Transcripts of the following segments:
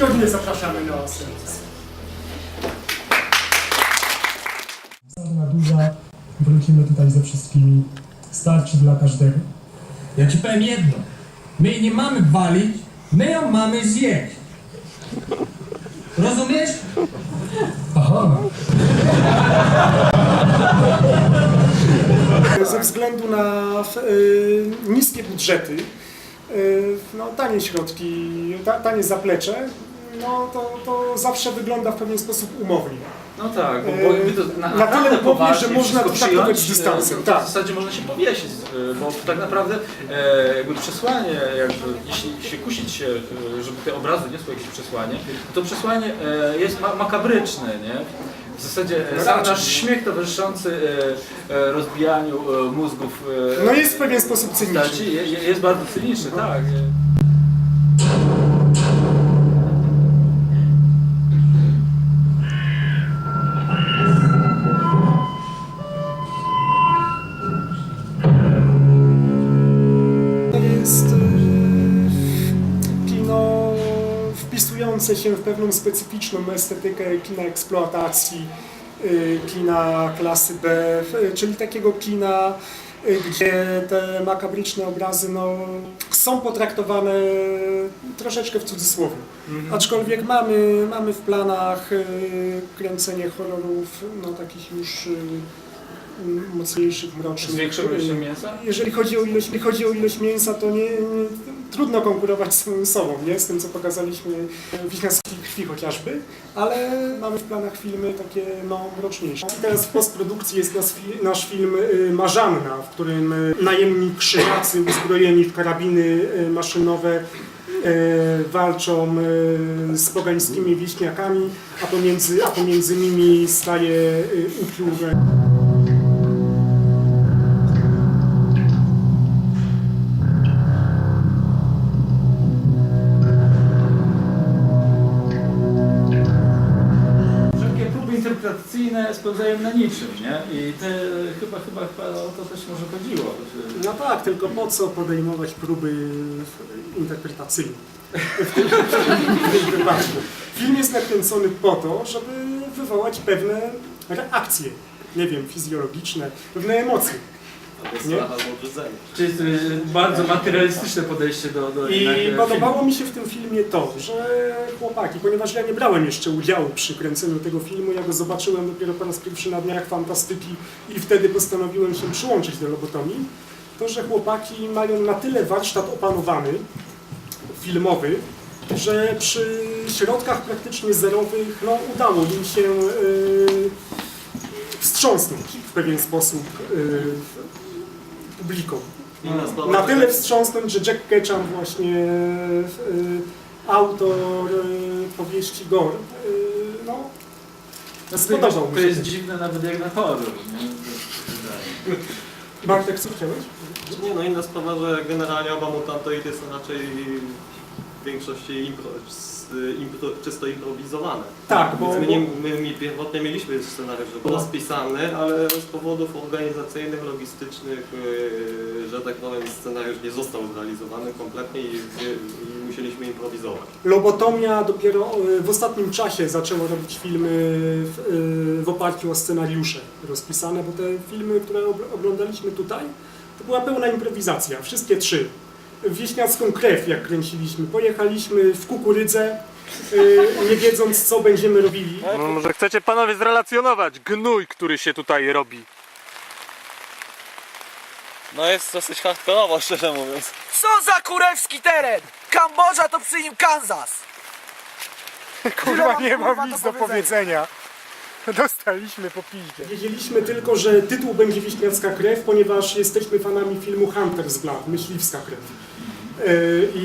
Godnie zapraszamy na seans. Sarna duża, wrócimy tutaj ze wszystkimi. Starczy dla każdego. Ja ci powiem jedno. My jej nie mamy walić, my ją mamy zjeść. Rozumiesz? Aha, Ze względu na y, niskie budżety, y, no, tanie środki, ta, tanie zaplecze, no, to, to zawsze wygląda w pewien sposób umownie. No tak, bo, jakby to na na, tyle umownie, że można to traktować z dystansem, e, to tak. W zasadzie można się powiesić, bo tak naprawdę e, jakby przesłanie, jakby, jeśli się kusić się, żeby te obrazy niosły jakieś przesłanie, to przesłanie e, jest ma makabryczne, nie? W zasadzie e, sam nasz śmiech towarzyszący e, e, rozbijaniu e, mózgów e, No jest w pewien sposób cyniczny. postaci je, je- jest bardzo cyniczny, tak. Wpisujące się w pewną specyficzną estetykę kina eksploatacji, y, kina klasy B, y, czyli takiego kina, y, gdzie te makabryczne obrazy no, są potraktowane troszeczkę w cudzysłowie. Aczkolwiek mamy, mamy w planach kręcenie horrorów no, takich już mocniejszych, mrocznych. Zwiększyły się mięsa? jeżeli chodzi o ilość, chodzi o ilość mięsa, to nie, nie, trudno konkurować z samym sobą, nie? z tym co pokazaliśmy w Wiśniarskiej krwi chociażby, ale mamy w planach filmy takie no, mroczniejsze. Teraz w postprodukcji jest nasz, nasz film y, Marzanna, w którym y, najemni krzyżacy uzbrojeni w karabiny y, maszynowe walczą z pogańskimi wieśniakami, a pomiędzy, a pomiędzy nimi staje upiór interpretacyjne spełzają na niczym, nie? I te, chyba, chyba, chyba o to też może chodziło. że- No tak, tylko po co podejmować próby interpretacyjne? W tym, w tym wypadku. Film jest nakręcony po to, żeby wywołać pewne reakcje, nie wiem, fizjologiczne, pewne emocje. Nie? Czyli to jest bardzo materialistyczne podejście do, do I jednak, e, podobało filmu. mi się w tym filmie to, że chłopaki, ponieważ ja nie brałem jeszcze udziału przy kręceniu tego filmu, ja go zobaczyłem dopiero po raz pierwszy na Dniach Fantastyki i wtedy postanowiłem się przyłączyć do lobotomii, to, że chłopaki mają na tyle warsztat opanowany, filmowy, że przy środkach praktycznie zerowych no, udało im się yy, wstrząsnąć w pewien sposób yy, publiką. Na tyle wstrząsnąć, że Jack Ketchum właśnie, y, autor y, powieści Gore, y, no, spodobał To jest dziwne nawet jak na horror, nie? Bartek, co chciałeś? Nie no, inna sprawa, że generalnie oba mutantoidy są raczej w większości impro, s- impro, czysto improwizowane. Tak, bo, Więc my, nie, my, my pierwotnie mieliśmy scenariusz rozpisany, ale z powodów organizacyjnych, logistycznych, yy, że tak powiem, scenariusz nie został zrealizowany kompletnie i, i musieliśmy improwizować. Lobotomia dopiero y, w ostatnim czasie zaczęła robić filmy w, y, w oparciu o scenariusze rozpisane, bo te filmy, które oglądaliśmy tutaj, to była pełna improwizacja, wszystkie trzy. Wieśniacką krew, jak kręciliśmy. Pojechaliśmy w kukurydzę, y, nie wiedząc, co będziemy robili. No może chcecie panowie zrelacjonować gnój, który się tutaj robi. No jest dosyć hardkorowo, szczerze mówiąc. Co za kurewski teren! Kambodża to przy nim Kansas! Kurwa, nie mam nic do powiedzenia. Dostaliśmy po piździe. Wiedzieliśmy tylko, że tytuł będzie Wiśniacka krew, ponieważ jesteśmy fanami filmu Hunter's Blood, Myśliwska krew. Yy, I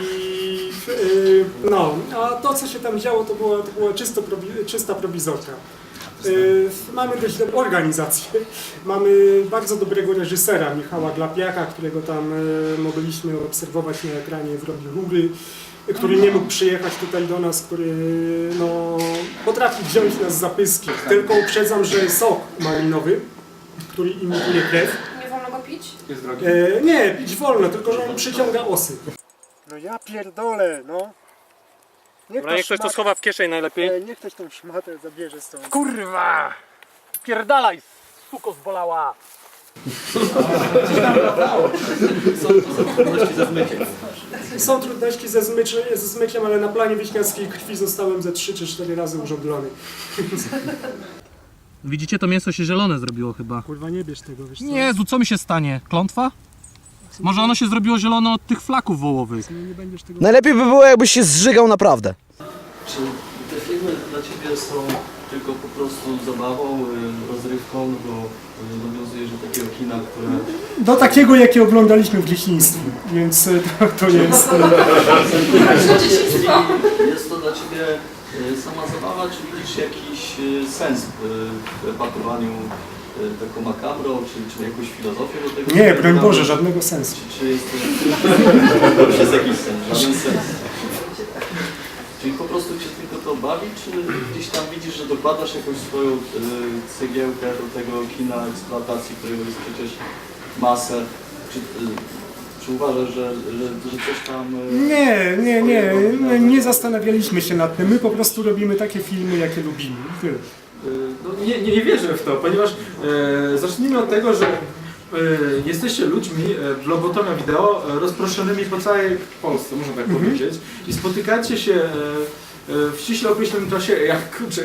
yy, no, a to co się tam działo to była, to była czysto czysta prowizorka. Yy, Mamy dość dobrą organizację. Mamy bardzo dobrego reżysera, Michała Glapiaka, którego tam yy, mogliśmy obserwować na ekranie w Robi Rury, który nie mógł przyjechać tutaj do nas, który no, potrafi wziąć nas za pyski. Tylko uprzedzam, że sok malinowy, który imituje krew. Nie wolno go pić? Jest drogi. E, nie, pić wolno, tylko że on przyciąga osy. No ja pierdolę, no. Niech No niech ktoś to schowa w kieszeń najlepiej. niech ktoś tą szmatę zabierze stąd. Kurwa! Pierdalaj, suko zbolała! Są trudności ze, zmyczy, ze zmyciem, ale na planie wieśniackiej krwi zostałem ze 3 czy 4 razy urządlony. Widzicie, to mięso się zielone zrobiło chyba. Kurwa, nie bierz tego, wiesz co? Jezu, co mi się stanie? Klątwa? Może ono się zrobiło zielone od tych flaków wołowych. No. Najlepiej by było, jakbyś się zżygał naprawdę. Czy te filmy dla Ciebie są tylko po prostu zabawą, y, rozrywką, bo y, nawiązujesz do takiego kina, które Do takiego, jakie oglądaliśmy w dzieciństwie, więc e, to, to jest... Czyli jest to dla Ciebie y, sama zabawa, czy widzisz jakiś y, sens y, w pakowaniu y, taką makabrą, czy, czy jakąś filozofię do tego? Nie, broń Boże, żadnego sensu. Czy, czy jest to... już jest jakiś sens, żaden sens. Czyli po prostu Cię tylko to bawi, czy gdzieś tam widzisz, że dokładasz jakąś swoją y, cegiełkę do tego kina eksploatacji, którego jest przecież masę? Czy, y, czy uważasz, że, że, że coś tam... y, Nie, nie, nie, nie, nie zastanawialiśmy się nad tym. My po prostu robimy takie filmy, jakie lubimy. i Tyle. No, nie, nie, nie wierzę w to, ponieważ e, zacznijmy od tego, że e, jesteście ludźmi e, w Lobotomia Wideo e, rozproszonymi po całej Polsce, można tak powiedzieć, i spotykacie się e, e, w ściśle określonym czasie, jak kurczę,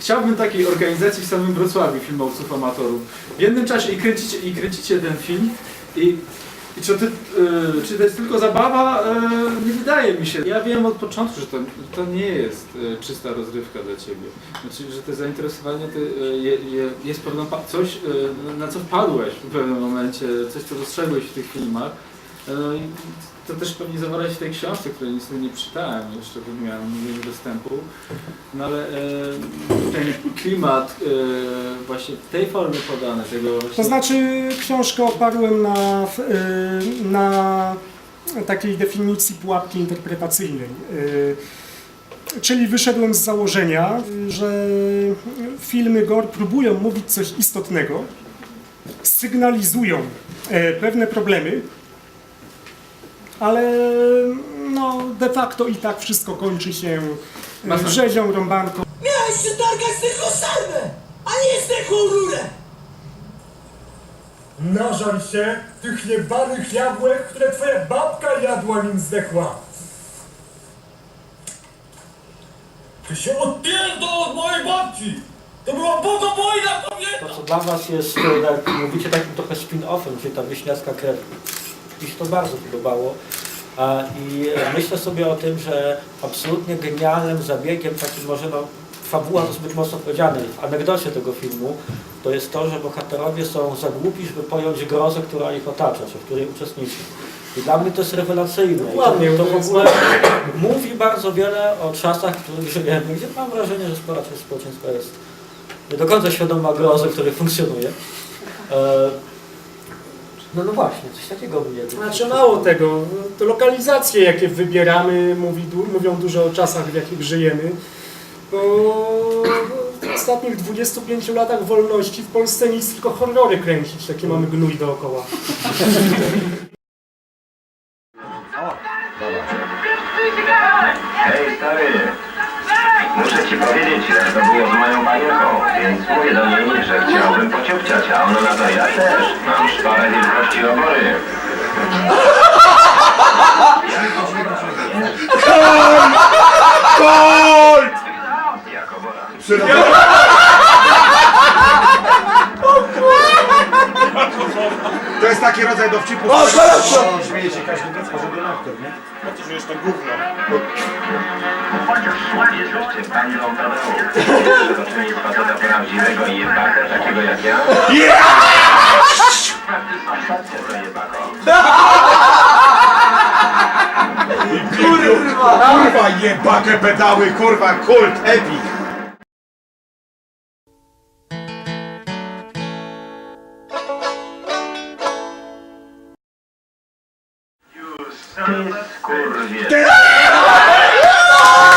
chciałbym takiej organizacji w samym Wrocławiu filmowców amatorów. W jednym czasie i kręcicie, i kręcicie ten film i i czy, ty, y, czy to jest tylko zabawa? Y, nie wydaje mi się. Ja wiem od początku, że to, to nie jest y, czysta rozrywka dla Ciebie. Znaczy, że to zainteresowanie ty, je, je, jest pewno pa- coś, na co wpadłeś w pewnym momencie, coś, co dostrzegłeś w tych filmach. I to też pewnie zawarłeś w tej książce, której niestety nie czytałem jeszcze, bo miałem nie dostępu. No ale y, ten klimat y, właśnie tej formie podany, tego właśnie... To znaczy, książkę oparłem na, y, na takiej definicji pułapki interpretacyjnej. Y, Czyli wyszedłem z założenia, że filmy gore próbują mówić coś istotnego, sygnalizują e, pewne problemy, ale no, de facto i tak wszystko kończy się e, rzezią, rąbanką. Miałeś się targać z tylko sarnę, a nie z tylko rurę! Nażal się tych jebanych jabłek, które twoja babka jadła nim zdechła. Ty się odpierdol od mojej babci! To była bogobojna kobieta! To co dla Was jest, jak mówicie, takim trochę spin-offem, czyli ta wieśniacka krew. Mi się to bardzo podobało. I myślę sobie o tym, że absolutnie genialnym zabiegiem, takim może no, fabuła to zbyt mocno powiedziane, w anegdocie tego filmu, to jest to, że bohaterowie są za głupi, żeby pojąć grozę, która ich otacza, czy w której uczestniczy. I dla mnie to jest rewelacyjne. Dokładnie, to, w ogóle mówi bardzo wiele o czasach, w których żyjemy, gdzie mam wrażenie, że spora część społeczeństwa jest nie do końca świadoma grozy, który funkcjonuje. E, no, no właśnie, coś takiego mnie. Znaczy mało tego, to lokalizacje jakie wybieramy mówi, mówią dużo o czasach w jakich żyjemy. Bo w ostatnich 25 latach wolności w Polsce nic tylko horrory kręcić, takie mamy gnój dookoła. Hej stary, muszę ci powiedzieć jak to było z moją panienką, więc mówię do niej, ona na to ja też. Mam szparę wielkości obory. Jak obora. To jest taki rodzaj dowcipu. O, Śmieje się każdy dziecko, że ten aktor, nie? Znaczy, że jest to gówno. Jesteście panią Tadeusz. Zobaczyli faceta prawdziwego jebaka, takiego jak ja? To jebako. Kurwa, jebakę pedały, kurwa, kult, epic. Ty skurwie. ー